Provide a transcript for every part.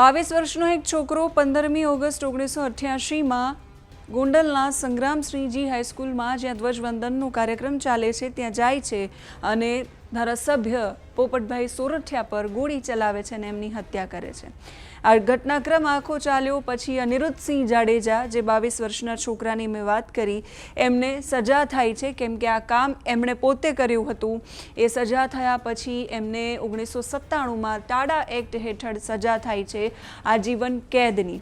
બાવીસ વર્ષનો એક છોકરો પંદરમી ઓગસ્ટ ઓગણીસો અઠ્યાસીમાં ગોંડલના સંગ્રામસિંહજી હાઈસ્કૂલમાં જ્યાં ધ્વજવંદનનો કાર્યક્રમ ચાલે છે, ત્યાં જાય છે અને ધારાસભ્ય પોપટભાઈ સોરઠિયા પર ગોળી ચલાવે છે અને એમની હત્યા કરે છે. આ ઘટનાક્રમ આખો ચાલ્યો પછી અનિરુદ્ધસિંહ જાડેજા, જે બાવીસ વર્ષના છોકરાની મેં વાત કરી, એમને સજા થાય છે. કેમ કે આ કામ એમણે પોતે કર્યું હતું. એ સજા થયા પછી એમને ઓગણીસો સત્તાણુંમાં ટાડા એક્ટ હેઠળ સજા થાય છે આજીવન કેદની.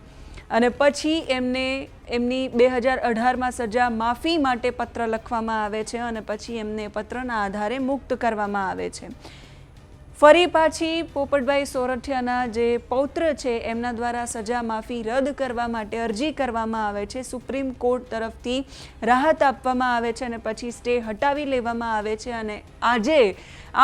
અને પછી એમને, એમની બે હજાર અઢારમાં સજા માફી માટે પત્ર લખવામાં આવે છે અને પછી એમને પત્રના આધારે મુક્ત કરવામાં આવે છે. ફરી પાછી પોપટભાઈ સોરઠિયાના જે પૌત્ર છે, એમના દ્વારા સજા માફી રદ કરવા માટે અરજી કરવામાં આવે છે. સુપ્રીમ કોર્ટ તરફથી રાહત આપવામાં આવે છે અને પછી સ્ટે હટાવી લેવામાં આવે છે અને આજે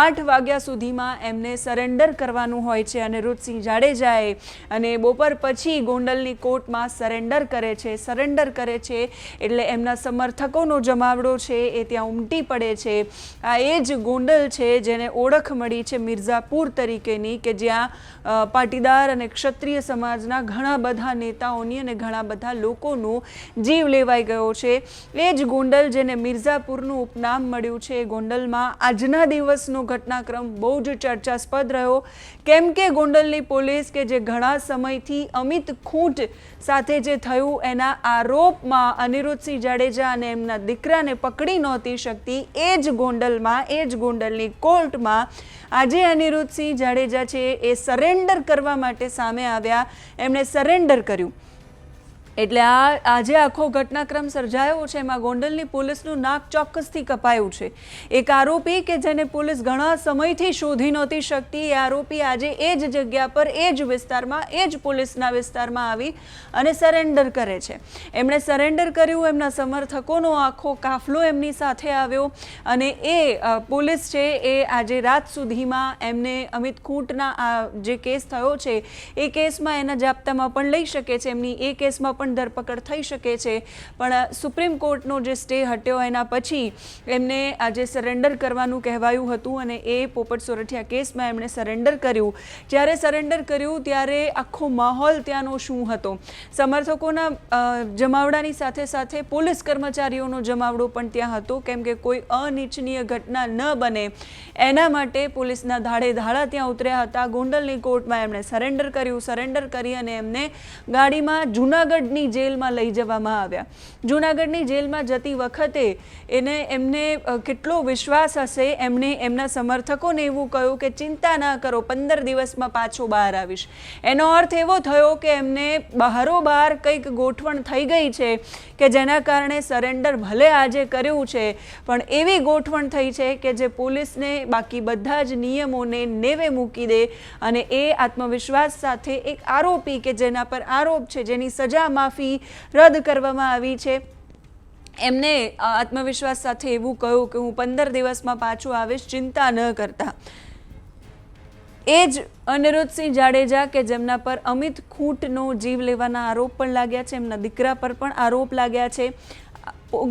આઠ વાગ્યા સુધીમાં એમને સરેન્ડર કરવાનું હોય છે અને રુચસિંહ જાડેજાએ અને બપોર પછી ગોંડલની કોર્ટમાં સરેન્ડર કરે છે, સરેન્ડર કરે છે એટલે એમના સમર્થકોનો જમાવડો છે એ ત્યાં ઉમટી પડે છે. આ એ જ ગોંડલ છે જેને ઓળખ મળી છે મિર્ઝાપુર તરીકેની કે જ્યાં પાટીદાર અને ક્ષત્રિય સમાજના ઘણા બધા નેતાઓની અને ઘણા બધા લોકોનો જીવ લેવાઈ ગયો છે. એ જ ગોંડલ જેને મિર્ઝાપુરનું ઉપનામ મળ્યું છે. એ ગોંડલમાં આજના દિવસનો ઘટનાક્રમ બહુ જ ચર્ચાસ્પદ રહ્યો. કેમ કે ગોંડલની પોલીસ કે જે ઘણા સમયથી અમિત ખૂંટ સાથે જે થયું, એના આરોપમાં અનિરુદ્ધસિંહ જાડેજા અને એમના દીકરાને પકડી નહોતી શકતી. એ જ ગોંડલમાં, એ જ ગોંડલની કોર્ટમાં આજે અનિરુદ્ધસિંહ જાડેજા છે એ સરેન્ડર કરવા માટે સામે આવ્યા. એમણે સરેન્ડર કર્યું. એટલે આ આજે આખો ઘટનાક્રમ સર્જાયો છે, એમાં ગોંડલની પોલીસનું નાક ચોક્કસથી કપાયું છે. એક આરોપી કે જેને પોલીસ ઘણા સમયથી શોધી નહોતી શકતી, એ આરોપી આજે એ જ જગ્યા પર, એ જ વિસ્તારમાં, એ જ પોલીસના વિસ્તારમાં આવી અને સરેન્ડર કરે છે. એમણે સરેન્ડર કર્યું, એમના સમર્થકોનો આખો કાફલો એમની સાથે આવ્યો અને એ પોલીસ છે, એ આજે રાત સુધીમાં એમને અમિત ખૂંટના આ જે કેસ થયો છે, એ કેસમાં એના જાપ્તામાં પણ લઈ શકે છે. એમની એ કેસમાં પણ ધરપકડ થઈ શકે છે. પણ સુપ્રીમ કોર્ટનો જે સ્ટે હટ્યો એના પછી એમને આજે સરેન્ડર કરવાનું કહેવાયું હતું અને એ પોપટ સોરઠિયા કેસમાં એમણે સરેન્ડર કર્યું. જ્યારે સરેન્ડર કર્યું ત્યારે આખો માહોલ ત્યાંનો શું હતો? સમર્થકોના જમાવડાની સાથે સાથે પોલીસ કર્મચારીઓનો જમાવડો પણ ત્યાં હતો. કેમ કે કોઈ અનિચ્છનીય ઘટના ન બને. એના માટે પોલીસના ધાડે ધાડા ત્યાં ઉતર્યા હતા. ગોંડલની કોર્ટમાં એમણે સરેન્ડર કર્યું. સરેન્ડર કરી અને એમને ગાડીમાં જૂનાગઢની જેલમાં લઈ જવામાં આવ્યા. જૂનાગઢની જેલમાં જતી વખતે એને એમને કેટલો વિશ્વાસ હશે એમને એમના સમર્થકોને એવું કહ્યું કે ચિંતા ના કરો, પંદર દિવસમાં પાછો બહાર આવીશ. એનો અર્થ એવો થયો કે એમને બહારોબહાર કંઈક ગોઠવણ થઈ ગઈ છે કે જેના કારણે સરેન્ડર ભલે આજે કર્યું છે, પણ એવી ગોઠવણ થઈ છે કે જે પોલીસને બાકી બધા જ નિયમોને નેવે મૂકી દે અને એ આત્મવિશ્વાસ સાથે એક આરોપી કે જેના પર આરોપ છે, જેની સજા માફી રદ કરવામાં આવી છે. એમને આત્મવિશ્વાસ સાથે એવું કહ્યું કે હું પંદર દિવસમાં પાછું આવીશ, ચિંતા ન કરતા. એ જ અનિરુદ્ધસિંહ જાડેજા કે જેમના પર અમિત ખૂંટનો જીવ લેવાના આરોપ પણ લાગ્યા છે, એમના દીકરા પર પણ આરોપ લાગ્યા છે.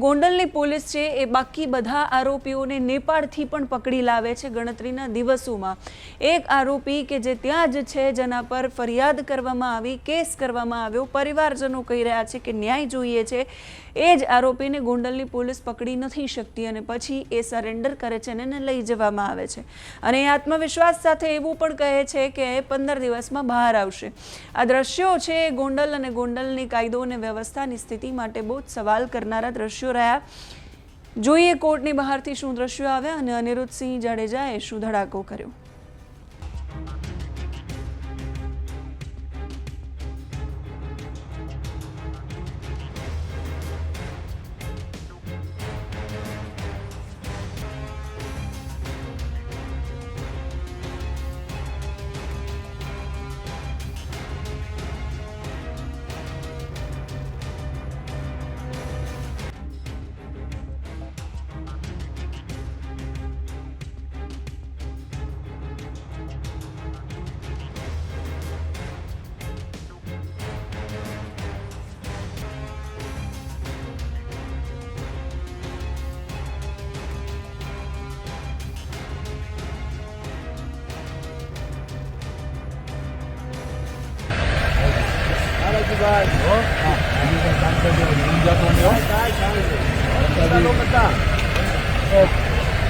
ગોંડલની પોલીસ છે એ બાકી બધા આરોપીઓને નેપાળથી પણ પકડી લાવે છે ગણતરીના દિવસોમાં. એક આરોપી કે જે ત્યાં જ છે જેના પર ફરિયાદ કરવામાં આવી, કેસ કરવામાં આવ્યો, પરિવારજનો કહી રહ્યા છે કે ન્યાય જોઈએ છે. એ જ આરોપીને ગોંડલની પોલીસ પકડી નથી શકતી અને પછી એ સરેન્ડર કરે છે અને એને લઈ જવામાં આવે છે. અને એ આત્મવિશ્વાસ સાથે એવું પણ કહે છે કે એ પંદર દિવસમાં બહાર આવશે. આ દ્રશ્યો છે ગોંડલ અને ગોંડલની કાયદો અને વ્યવસ્થાની સ્થિતિ માટે બહુ જ સવાલ કરનારા દ્રશ્યો રહ્યા. જોઈએ કોર્ટની બહારથી શું દ્રશ્યો આવ્યા અને અનિરુદ્ધસિંહ જાડેજાએ શું ધડાકો કર્યો.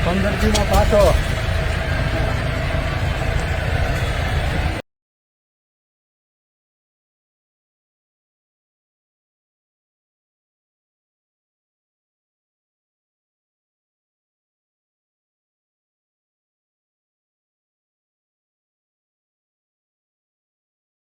પંદરથી માં પાછો.